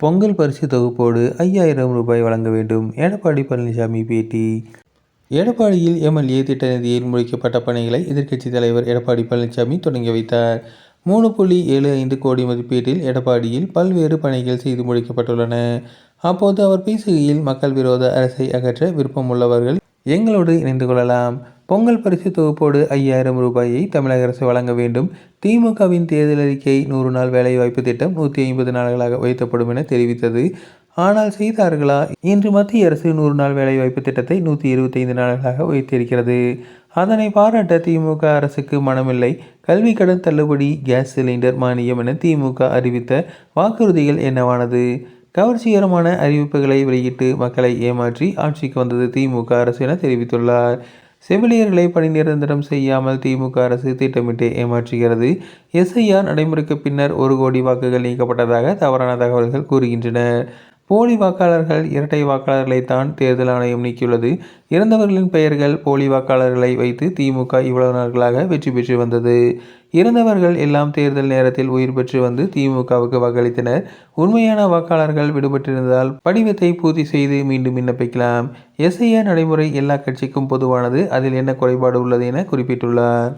பொங்கல் பரிசு தொகுப்போடு ஐயாயிரம் ரூபாய் வழங்க வேண்டும். எடப்பாடி பழனிசாமி பேட்டி. எடப்பாடியில் எம்எல்ஏ திட்ட நிதியில் முடிக்கப்பட்ட பணிகளை எதிர்க்கட்சித் தலைவர் எடப்பாடி பழனிசாமி தொடங்கி வைத்தார். மூணு புள்ளி ஏழு ஐந்து கோடி மதிப்பீட்டில் எடப்பாடியில் பல்வேறு பணிகள் செய்து முடிக்கப்பட்டுள்ளன. அப்போது அவர் பேசுகையில் மக்கள் விரோத அரசை அகற்ற விருப்பம் உள்ளவர்கள் எங்களோடு இணைந்து கொள்ளலாம். பொங்கல் பரிசு தொகுப்போடு ஐயாயிரம் ரூபாயை தமிழக அரசு வழங்க வேண்டும். திமுகவின் தேர்தல் அறிக்கை நூறு நாள் வேலைவாய்ப்பு திட்டம் நூற்றி ஐம்பது நாள்களாக உயர்த்தப்படும் என தெரிவித்தது. ஆனால் செய்தார்களா? இன்று மத்திய அரசு நூறு நாள் வேலைவாய்ப்பு திட்டத்தை நூற்றி இருபத்தைந்து நாள்களாக உயர்த்தியிருக்கிறது. அதனை பாராட்ட திமுக அரசுக்கு மனமில்லை. கல்வி கடன் தள்ளுபடி கேஸ் சிலிண்டர் மானியம் என திமுக அறிவித்த வாக்குறுதிகள் என்னவானது? கவர்ச்சிகரமான அறிவிப்புகளை வெளியிட்டு மக்களை ஏமாற்றி ஆட்சிக்கு வந்தது திமுக அரசு என தெரிவித்துள்ளார். செவிலியர்களை பணி நிரந்தரம் செய்யாமல் திமுக அரசு திட்டமிட்டு ஏமாற்றுகிறது. எஸ்ஐஆர் நடைமுறைக்கு பின்னர் ஒரு கோடி வாக்குகள் நீக்கப்பட்டதாக தவறான தகவல்கள் கூறுகின்றன. போலி வாக்காளர்கள் இரட்டை வாக்காளர்களை தான் தேர்தல் ஆணையம் நீக்கியுள்ளது. இறந்தவர்களின் பெயர்கள் போலி வாக்காளர்களை வைத்து திமுக இவ்வளவு நாட்களாக வெற்றி பெற்று வந்தது. இறந்தவர்கள் எல்லாம் தேர்தல் நேரத்தில் உயிர் பெற்று வந்து திமுகவுக்கு வாக்களித்தனர். உண்மையான வாக்காளர்கள் விடுபட்டிருந்தால் படிவத்தை பூர்த்தி செய்து மீண்டும் விண்ணப்பிக்கலாம். எஸ்ஐஆர் நடைமுறை எல்லா கட்சிக்கும் பொதுவானது. அதில் என்ன குறைபாடு உள்ளது என குறிப்பிட்டுள்ளார்.